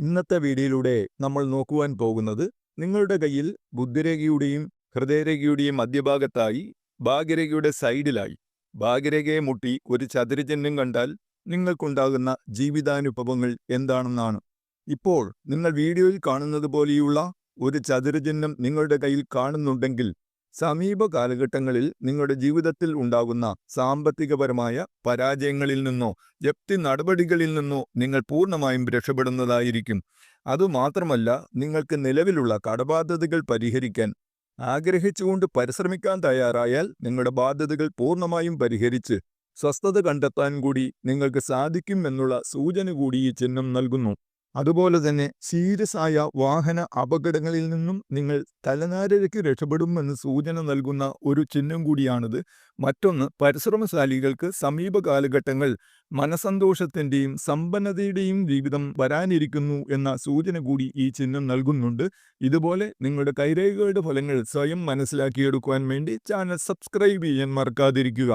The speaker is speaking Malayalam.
ഇന്നത്തെ വീഡിയോയിലൂടെ നമ്മൾ നോക്കുവാൻ പോകുന്നത് നിങ്ങളുടെ കയ്യിൽ ബുദ്ധിരേഖയുടെയും ഹൃദയരേഖയുടെയും മധ്യഭാഗത്തായി ഭാഗ്യരേഖയുടെ സൈഡിലായി ഭാഗ്യരേഖയെ മുട്ടി ഒരു ചതുരചിഹ്നം കണ്ടാൽ നിങ്ങൾക്കുണ്ടാകുന്ന ജീവിതാനുഭവങ്ങൾ എന്താണെന്നാണ്. ഇപ്പോൾ നിങ്ങൾ വീഡിയോയിൽ കാണുന്നത് പോലെയുള്ള ഒരു ചതുരചിഹ്നം നിങ്ങളുടെ കയ്യിൽ കാണുന്നുണ്ടെങ്കിൽ സമീപ കാലഘട്ടങ്ങളിൽ നിങ്ങളുടെ ജീവിതത്തിൽ ഉണ്ടാകുന്ന സാമ്പത്തികപരമായ പരാജയങ്ങളിൽ നിന്നോ ജപ്തി നടപടികളിൽ നിന്നോ നിങ്ങൾ പൂർണമായും രക്ഷപ്പെടുന്നതായിരിക്കും. അതുമാത്രമല്ല നിങ്ങൾക്ക് നിലവിലുള്ള കടബാധ്യതകൾ പരിഹരിക്കാൻ ആഗ്രഹിച്ചുകൊണ്ട് പരിശ്രമിക്കാൻ തയ്യാറായാൽ നിങ്ങളുടെ ബാധ്യതകൾ പൂർണമായും പരിഹരിച്ച് സ്വസ്ഥത കണ്ടെത്താൻ കൂടി നിങ്ങൾക്ക് സാധിക്കും എന്നുള്ള സൂചന കൂടി ഈ ചിഹ്നം നൽകുന്നു. അതുപോലെ തന്നെ സീരിയസ് ആയ വാഹന അപകടങ്ങളിൽ നിന്നും നിങ്ങൾ തലനാരിഴയ്ക്ക് രക്ഷപ്പെടുമെന്ന് സൂചന നൽകുന്ന ഒരു ചിഹ്നം കൂടിയാണിത്. മറ്റൊന്ന് പരിശ്രമശാലികൾക്ക് സമീപ കാലഘട്ടങ്ങൾ മനസന്തോഷത്തിന്റെയും സമ്പന്നതയുടെയും ജീവിതം വരാനിരിക്കുന്നു എന്ന സൂചന കൂടി ഈ ചിഹ്നം നൽകുന്നുണ്ട്. ഇതുപോലെ നിങ്ങളുടെ കൈരേഖകളുടെ ഫലങ്ങൾ സ്വയം മനസ്സിലാക്കിയെടുക്കുവാൻ വേണ്ടി ചാനൽ സബ്സ്ക്രൈബ് ചെയ്യാൻ മറക്കാതിരിക്കുക.